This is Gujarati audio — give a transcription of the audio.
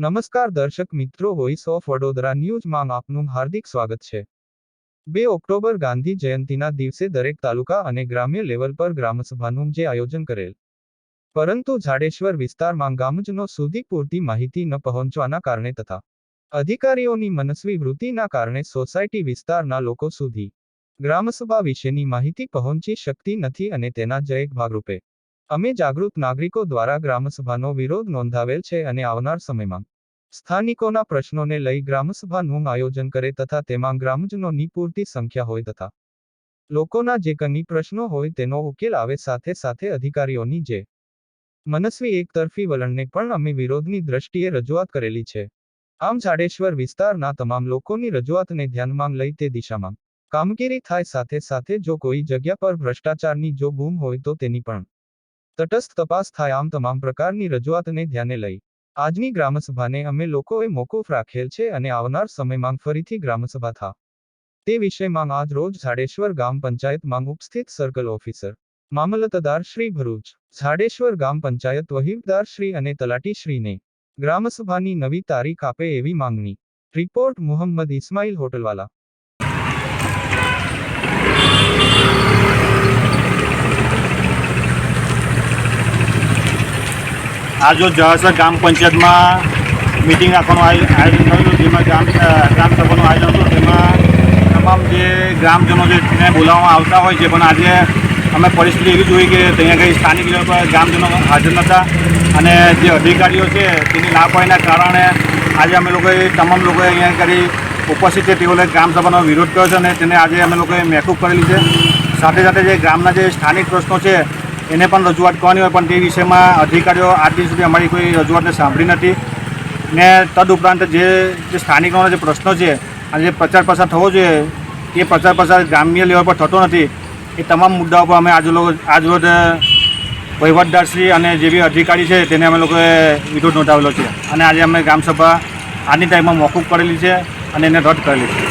નમસ્કાર દર્શક મિત્રો વોઇસ ઓફ વડોદરા ન્યૂઝમાં આપનું હાર્દિક સ્વાગત છે. બે ઓક્ટોબર ગાંધી જયંતિના દિવસે દરેક તાલુકા અને ગ્રામ્ય લેવલ પર ગ્રામસભાનું જે આયોજન કરેલ. પરંતુ જાડેશ્વર વિસ્તારમાં ગામજનો સુધી પૂરતી માહિતી ન પહોંચવાના કારણે તથા અધિકારીઓની મનસ્વી વૃત્તિના કારણે સોસાયટી વિસ્તારના લોકો સુધી ગ્રામસભા વિશેની માહિતી પહોંચી શકતી નથી અને તેના જ એક ભાગરૂપે અમે જાગૃત નાગરિકો દ્વારા ગ્રામસભાનો વિરોધ નોંધાવેલ છે અને આવનાર સમયમાં સ્થાનિકોના પ્રશ્નોને લઈ ગ્રામસભાનું આયોજન કરે તથા તેમાં ગ્રામજનોની પૂરતી સંખ્યા હોય તથા લોકોના જે કની પ્રશ્નો હોય તેનો ઉકેલ આવે સાથે સાથે અધિકારીઓની જે મનસ્વી એકતરફી વલણને પણ અમે વિરોધની દ્રષ્ટિએ રજૂઆત કરેલી છે. આમ જાડેશ્વર વિસ્તારના તમામ લોકોની રજૂઆતને ધ્યાનમાં લઈ તે દિશામાં કામગીરી થાય સાથે સાથે જો કોઈ જગ્યા પર ભ્રષ્ટાચારની જો બૂમ હોય તો તેની પણ તટસ્થ તપાસ થાય આમ તમામ પ્રકારની રજૂઆતને ધ્યાને લઈ આજની ગ્રામસભાને અમે લોકોએ મોકૂફ રાખેલ છે અને આવનાર સમયમાં ફરીથી ગ્રામસભા થા. તે વિષયમાં આજ રોજ ઝાડેશ્વર ગામ પંચાયતમાં ઉપસ્થિત સર્કલ ઓફિસર, મામલતદાર શ્રી ભરૂચ, ઝાડેશ્વર ગામ પંચાયત વહીવદાર શ્રી અને તલાટી શ્રીને ગ્રામસભાની નવી તારીખ આપે એવી માંગણી. રિપોર્ટ મુહમ્મદ ઇસ્માઇલ હોટલવાલા. આજ રોજ જવાસર ગ્રામ પંચાયતમાં મિટિંગ રાખવાનું આયો- આયોજન થયું. જેમાં ગ્રામ અ, ગ્રામ સભાનું આયોજન હતું. તેમાં તમામ જે ગ્રામજનો જેને બોલાવવામાં આવતા હોય છે પણ આજે અમે પરિસ્થિતિ એવી જોઈ કે ત્યાં કંઈ સ્થાનિક લેવલ પર ગ્રામજનો હાજર નહોતા અને જે અધિકારીઓ છે તેની લાપરવાહીના કારણે આજે અમે લોકોએ તમામ લોકોએ અહીંયા કરી ઉપસ્થિત છે. તેઓએ ગ્રામસભાનો વિરોધ કર્યો છે અને તેને આજે અમે લોકોએ મેકૂફ કરેલી છે. સાથે સાથે જે ગ્રામના જે સ્થાનિક પ્રશ્નો છે એને પણ રજૂઆત કરવાની હોય, પણ તે વિષયમાં અધિકારીઓ આજ દિન સુધી અમારી કોઈ રજૂઆતને સાંભળી નથી. ને તદઉપરાંત જે જે સ્થાનિકોનો જે પ્રશ્નો છે, અને જે પ્રચાર પ્રસાર થવો જોઈએ, એ પ્રચાર પ્રસાર ગ્રામ્ય લેવલ પર થતો નથી. એ તમામ મુદ્દાઓ પર અમે આજ લોકો આજ રોજ વહીવટદારશ્રી અને જે બી અધિકારી છે, તેને અમે લોકોએ વિરોધ નોંધાવેલો છે. અને આજે અમે ગ્રામસભા આજની ટાઈમમાં મોકૂફ કરેલી છે અને એને રદ કરેલી છે.